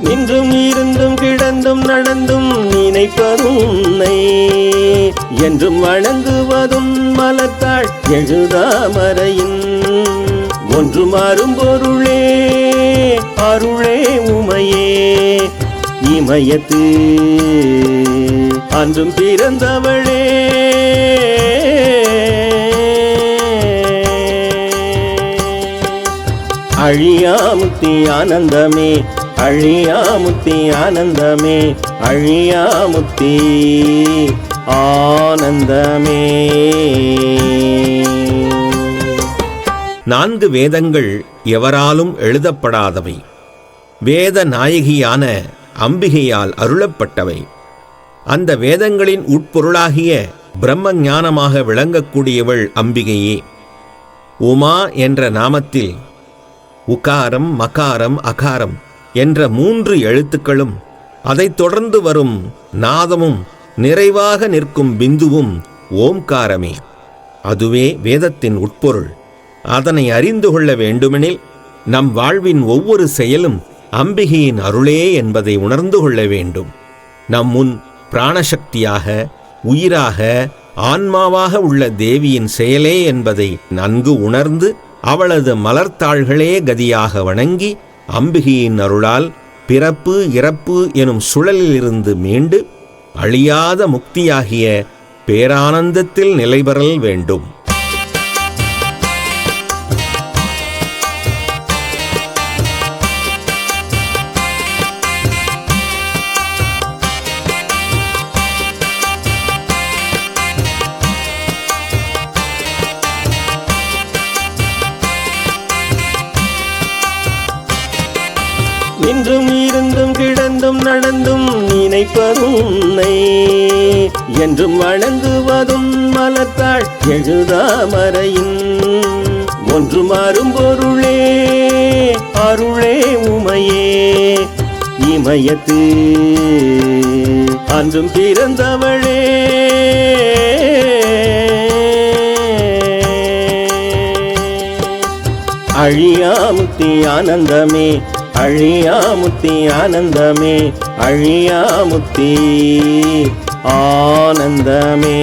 நின்றும் இருந்தும் கிடந்தும் நடந்தும் நினைப்பதும் உன்னை. என்றும் வணங்குவதும் மலத்தாள் எழுதாமறையின். ஒன்று மாறும் பொருளே அருளே உமையே. இமயத்து அன்றும் பிறந்தவளே. அழியாமுத்தி ஆனந்தமே. அழியாமுத்தி ஆனந்தமே அழியாமுத்தி ஆனந்தமே. நான்கு வேதங்கள் எவராலும் எழுதப்படாதவை. வேத நாயகியான அம்பிகையால் அருளப்பட்டவை. அந்த வேதங்களின் உட்பொருளாகிய பிரம்ம ஞானமாக விளங்கக்கூடியவள் அம்பிகையே. உமா என்ற நாமத்தில் உகாரம் மகாரம் அகாரம் என்ற மூன்று எழுத்துக்களும் அதைத் தொடர்ந்து வரும் நாதமும் நிறைவாக நிற்கும் பிந்துவும் ஓம்காரமே. அதுவே வேதத்தின் உட்பொருள். அதனை அறிந்து கொள்ள வேண்டுமெனில் நம் வாழ்வின் ஒவ்வொரு செயலும் அம்பிகையின் அருளே என்பதை உணர்ந்து கொள்ள வேண்டும். நம் முன் பிராணசக்தியாக உயிராக ஆன்மாவாக உள்ள தேவியின் செயலே என்பதை நன்கு உணர்ந்து அவளது மலர்த்தாள்களே கதியாக வணங்கி அம்பிகையின் அருளால் பிறப்பு இறப்பு எனும் சுழலிலிருந்து மீண்டு அழியாத முக்தியாகிய பேரானந்தத்தில் நிலைபெறல் வேண்டும். நின்றும் இருந்தும் கிடந்தும் நடந்தும் நினைப்பதும் உன்னை. என்றும் வணங்குவதும் மலத்தாள் எழுதாமறையின் ஒன்று மாறும் பொருளே அருளே உமையே. இமயத்து அன்றும் பிறந்தவளே. அழியாமுத்தி ஆனந்தமே. அழியாமுத்தி ஆனந்தமே அழியாமுத்தி ஆனந்தமே.